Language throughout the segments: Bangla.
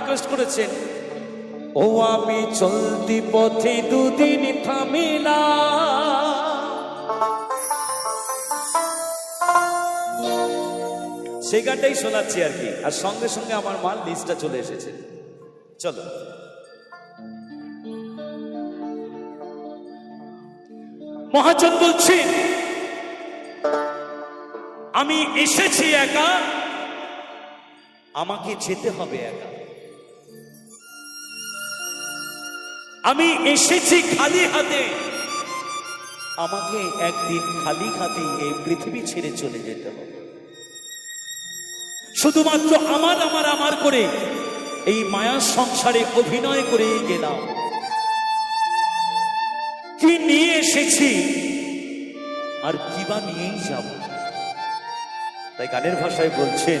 বলছেন ও আমি চলতি পথে দুদিন থামিলা সেই গানটাই শোনাচ্ছি আর কি। আর সঙ্গে সঙ্গে আমার মাল লিস্টটা চলে এসেছে। চলো। মহাজন বলছি আমি এসেছি একা, আমাকে যেতে হবে একা। আমি এসেছি খালি হাতে। আমাকে একদিন খালি হাতে এই পৃথিবী ছেড়ে চলে যেতে হবে। শুধুমাত্র আমার আমার আমার করে এই মায়ার সংসারে অভিনয় করে গেলাম। কি নিয়ে এসেছি? আর কিবা নিয়েই যাব? তাই গানের ভাষায় বলছেন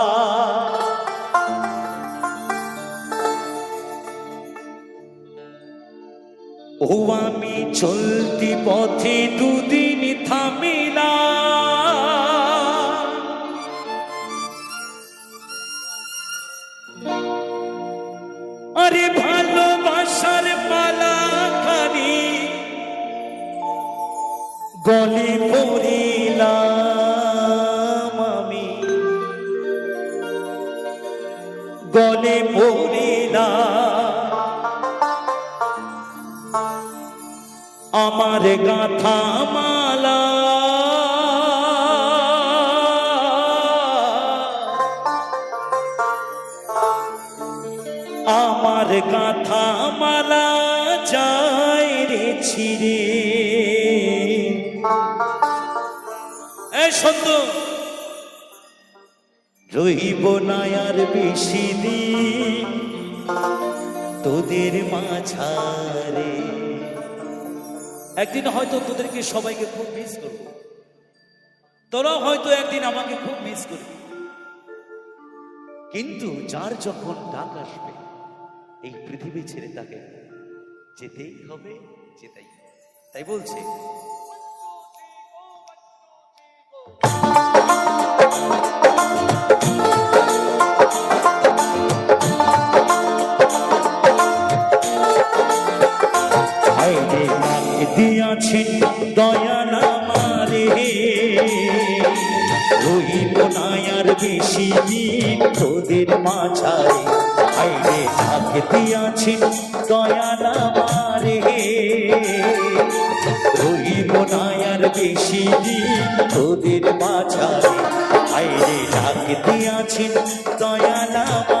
ও আমি চলতি পথে দুদিন থামিলা আমার গাথা মালা। আমার গাথা মালা যায় রে ছিড়ে। এ সত্য রইব না আর বেশি দিন তোদের মাঝারে। একদিন হয়তো তোদেরকে সবাইকে খুব মিস করব। তোরাও হয়তো একদিন আমাকে খুব মিস করবি। কিন্তু যার যখন ডাক আসবে, এই পৃথিবী ছেড়ে তাকে যেতেই হবে, যেতেই তাই বলছে হায়রে আর শিবির তোদের মাঝারে হায়রে মাকে দিয়াছেন না আমারে রইব না বেশি তোদের মাঝারে আইরে ডাক দিয়াছেন দয়া আমারে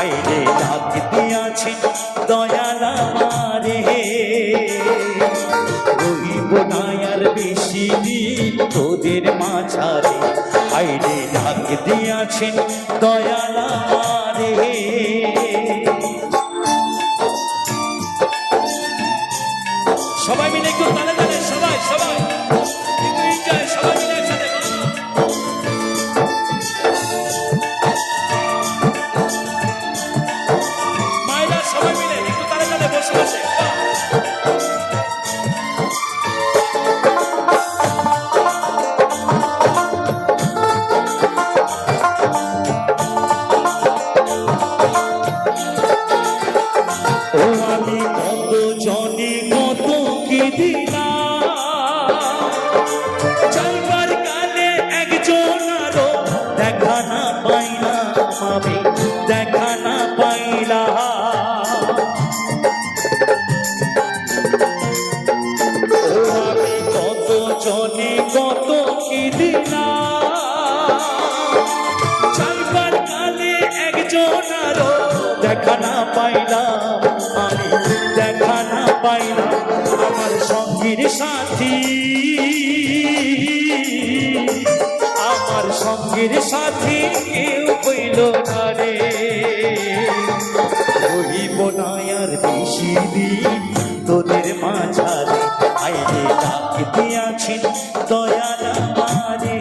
আইরে ডাক দিয়াছেন দয়াল আমার। রইব না বেশি তোদের মাঝারে আইরে ডাক দিয়াছেন দয়াল আমারে। সবাই মিলে একটু তালে তালে, সবাই সবাই। সঙ্গীর সাথী। আমার সঙ্গীর সাথী কেউ কইল না রে। রহিব না আর বেশি দিন, তোদের মাঝারে আইলে ডাক দিয়াছেন দয়াল আমারে।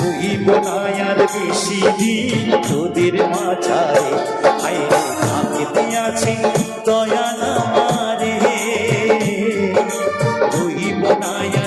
রহিব না আর বেশি দিন, তোদের মাঝারে আইরে থাকে দিয়াছি দয়াল রহিব